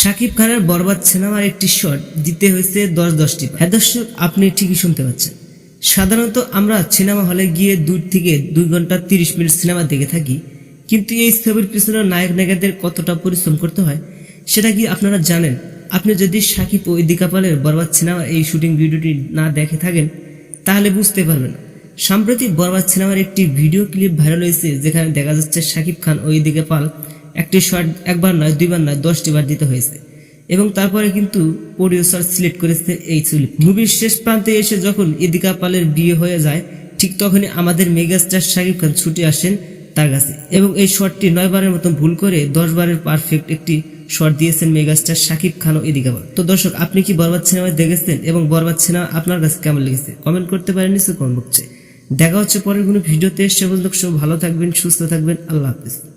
শাকিব খানের বরবাদ সিনেমার একটি শট দিতে হয়েছে দশ দশটি হ্যাঁ দর্শক, আপনি ঠিকই শুনতে পাচ্ছেন। সাধারণত আমরা সিনেমা হলে গিয়ে দুই থেকে দুই ঘণ্টা তিরিশ মিনিট সিনেমা দেখে থাকি। কিন্তু এই ছবির পিছনে নায়ক নায়িকাদের কতটা পরিশ্রম করতে হয়, সেটা কি আপনারা জানেন? আপনি যদি সাকিব ও ইদিকা পালের বরবাদ সিনেমা এই শুটিং ভিডিওটি না দেখে থাকেন, তাহলে বুঝতে পারবেন সাম্প্রতি বরবাদ সিনেমার একটি ভিডিও ক্লিপ ভাইরাল হয়েছে, যেখানে দেখা যাচ্ছে শাকিব খান ও ইদিকা পাল একটি শট একবার নয়, দুইবার নয়, দশটি বার দিতে হয়েছে। এবং তারপরে কিন্তু প্রডিউসার সিলেক্ট করেছে এই চুলি মুভির শেষ প্রান্তে এসে যখন ইদিকা পালের বিয়ে হয়ে যায়, ঠিক তখনই আমাদের মেগাস্টার শাকিব খান ছুটে আসেন তার কাছে। এবং এই শটটি নয় বারের মতো ভুল করে দশ বারের পারফেক্ট একটি শট দিয়েছেন মেগাস্টার শাকিব খান ও ইদিকা পাল তো দর্শক, আপনি কি বরবাদ সিনেমায় দেখেছেন এবং বরবাদ সিনেমা আপনার কাছে কেমন লেগেছে? কমেন্ট করতে পারেন নিশ্চয় কমেন্ট বক্সে দেখা হচ্ছে পরের কোনো ভিডিওতে। সে পর্যন্ত সব ভালো থাকবেন সুস্থ থাকবেন। আল্লাহ হাফিজ।